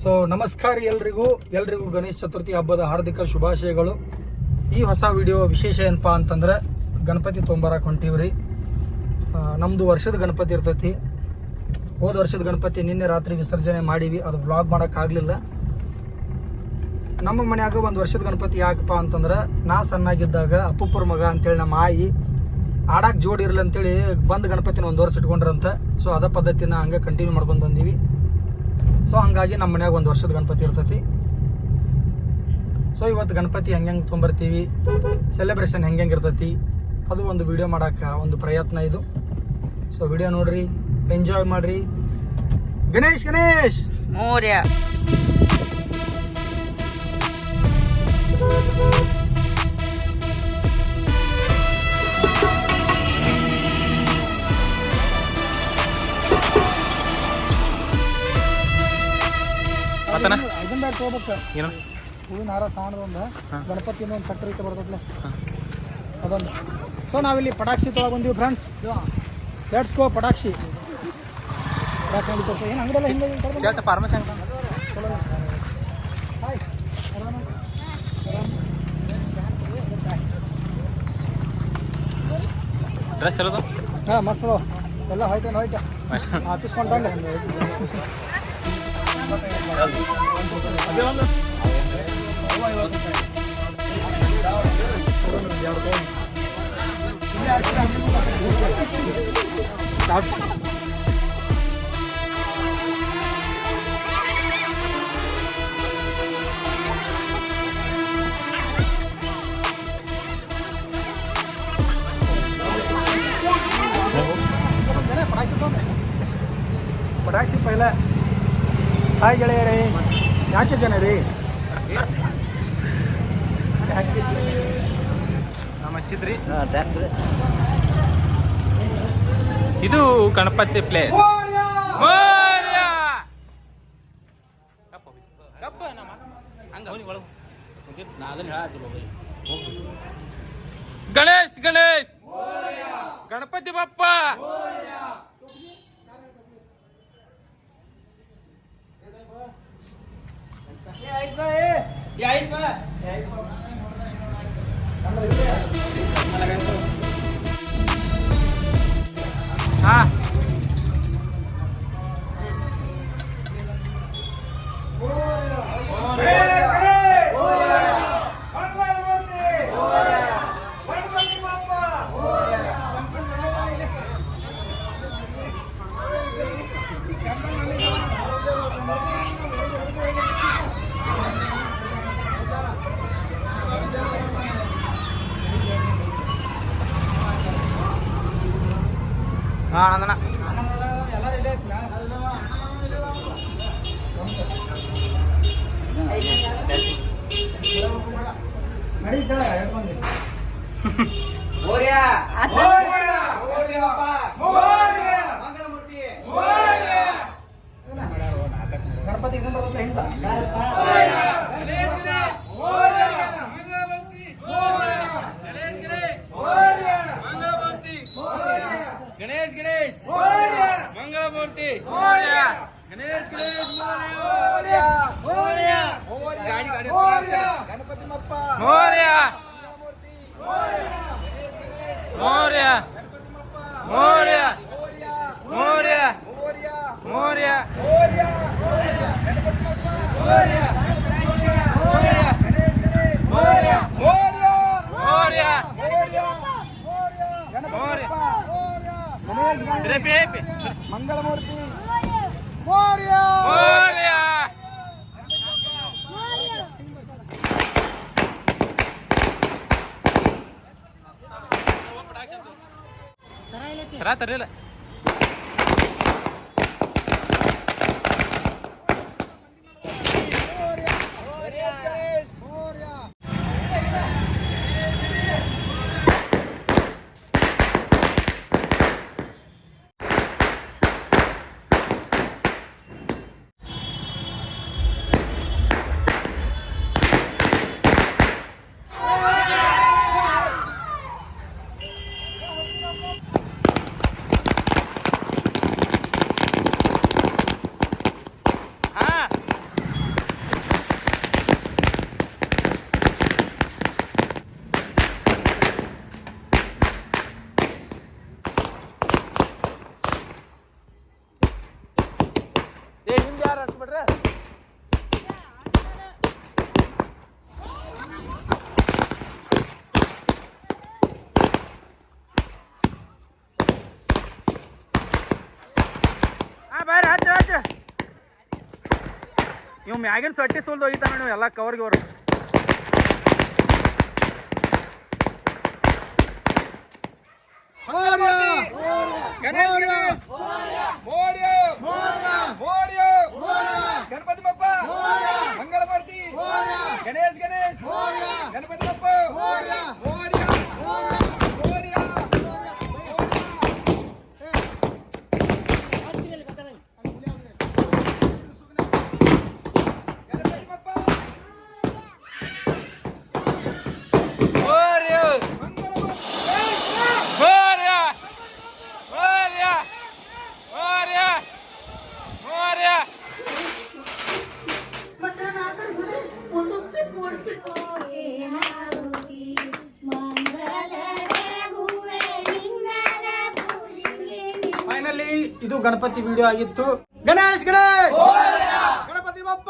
So ನಮಸ್ಕಾರ ಎಲ್ರಿಗೂ. ಎಲ್ರಿಗೂ ಗಣೇಶ ಚತುರ್ಥಿ ಹಬ್ಬದ ಹಾರ್ದಿಕ ಶುಭಾಶಯಗಳು. ಈ ಹೊಸ ವಿಡಿಯೋ ವಿಶೇಷ ಏನಪ್ಪ ಅಂತಂದ್ರೆ, ಗಣಪತಿ ತೊಂಬರಕ್ಕೆ ರೀ ನಮ್ದು ವರ್ಷದ ಗಣಪತಿ ಇರ್ತೈತಿ. ಹೋದ ವರ್ಷದ ಗಣಪತಿ ನಿನ್ನೆ ರಾತ್ರಿ ವಿಸರ್ಜನೆ ಮಾಡೀವಿ. ಅದು ವ್ಲಾಗ್ ಮಾಡೋಕ್ಕಾಗಲಿಲ್ಲ ನಮ್ಮ ಮನ್ಯಾಗ ಒಂದು ವರ್ಷದ ಗಣಪತಿ ಯಾಕಪ್ಪ ಅಂತಂದ್ರೆ, ನಾ ಸಣ್ಣಾಗಿದ್ದಾಗ ಅಪ್ಪುಪ್ಪರ ಮಗ ಅಂತೇಳಿ ನಮ್ಮ ಆಯಿ ಆಡಕ್ಕೆ ಜೋಡಿ ಇರಲಿ ಅಂತೇಳಿ ಬಂದು ಗಣಪತಿನ ಒಂದು ವರ್ಷ ಇಟ್ಕೊಂಡ್ರಂತ. ಸೊ ಅದ ಪದ್ಧತಿನ ಹಂಗೆ ಕಂಟಿನ್ಯೂ ಮಾಡ್ಕೊಂಡು ಬಂದೀವಿ. ಸೊ ಹಂಗಾಗಿ ನಮ್ಮ ಮನ್ಯಾಗ ಒಂದು ವರ್ಷದ ಗಣಪತಿ ಇರ್ತೈತಿ. ಸೊ ಇವತ್ತು ಗಣಪತಿ ಹೆಂಗೆ ಹೆಂಗೆ ತೊಗೊಂಬರ್ತೀವಿ ಸೆಲೆಬ್ರೇಷನ್ ಹೆಂಗೆ ಹೆಂಗೆ ಇರ್ತೈತಿ, ಅದು ಒಂದು ವಿಡಿಯೋ ಮಾಡೋಕ್ಕೆ ಒಂದು ಪ್ರಯತ್ನ ಇದು. ಸೊ ವಿಡಿಯೋ ನೋಡ್ರಿ ಎಂಜಾಯ್ ಮಾಡ್ರಿ. ಗಣೇಶ್ ಗಣೇಶ್! ಮೋರ್ಯ. ತೊಗೋಬೇಕು ಏನು? ಹೂವಿನ ಹಾರ ಸಾಣದೊಂದು ಗಣಪತಿ ಒಂದು ಸಕ್ಕರೆ ರೀತಿ ಬರ್ತದಲ್ಲ ಅದೊಂದು. ಸೊ ನಾವಿಲ್ಲಿ ಪಟಾಕ್ಷಿ ತೊಗೊಳಗೆ ಬಂದೀವಿ ಫ್ರೆಂಡ್ಸ್ ಲೆಟ್ಸ್ ಗೋ ಪಟಾಕ್ಷಿ. ಏನು ಅಂಗಡಿಯಲ್ಲ ಹಿಂಗೆ ಕರ್ಕೊಂಡ್ ಶರ್ಟ್ ಫಾರ್ಮಸಿ ಅಂತ ಚಲೋ ಹಾಯ್ ಆರಾಮ? ಡ್ರೆಸ್ ಇರೋದು ಹಾಂ ಮಸ್ತ್ ಅದಾವ. ಎಲ್ಲ ಹೋಯ್ತಾ ಹೋಯ್ತು ಹಾಕಿಸ್ಕೊಂಡಂಗೆ ಪಟಾಕ್ಷಿ ಪೈಲ ಹಾಯ್ ಗೆಳೆಯರೇ ಯಾಕೆ ಜನ ರೀ. ಯಾಕೆ ಜನ? ನಮ್ಮ ಹಚ್ಚಿದ್ರಿ ಇದು ಗಣಪತಿ ಪ್ಲೇಸ್ ಗಣೇಶ್ ಗಣೇಶ್! ಗಣಪತಿ ಬಪ್ಪ! ಹಾ ಹಾ ಹೇಳ್ಕೊಂಡೆ ಗಣಪತಿ ಇದನ್ನ ಬರುತ್ತೆ ಹಿಂದ ಗಣೇಶ್ ಗಣೇಶ್ ಮಂಗಳಮೂರ್ತಿ ಗಣೇಶ್ ಗಣೇಶ್ ಗಾಡಿ ಗಾಡಿ ಗಣಪತಿ ಮಪ್ಪ ಮೌರ್ಯ ಮೌರ್ಯ ಮೌರ್ಯ ಮೌರ್ಯ ಮೌರ್ಯ ಮೌರ್ಯ caráter dele ತರಲಿಲ್ಲ ಮ್ಯಾಗಿನ ಸೊಟ್ಟಿ ಸುಲ್ದು ಹೋಗಿತ್ತ ನೀವು ಎಲ್ಲ ಕವರ್ಗೆ ಅವರು ಗಣೇಶ್ ಗಣೇಶ್ ಮೌರ್ಯ ಮೌರ್ಯ ಗಣಪತಿ ಬಪ್ಪ ಮಂಗಳಮೂರ್ತಿ ಗಣೇಶ್ ಗಣೇಶ್ ಗಣಪತಿ ಬಪ್ಪ ಮೌರ್ಯ ಮೌರ್ಯ ಗಣಪತಿ ಬಪ್ಪ ಮೋರ್ಯ ಮೋರ್ಯ ಮೋರ್ಯ ಮೋರ್ಯ ಮೋರ್ಯ ಫೈನಲಿ ಇದು ಗಣಪತಿ ವಿಡಿಯೋ ಆಗಿತ್ತು. ಗಣೇಶ್ ಗಣೇಶ್! ಗಣಪತಿ ಬಪ್ಪ!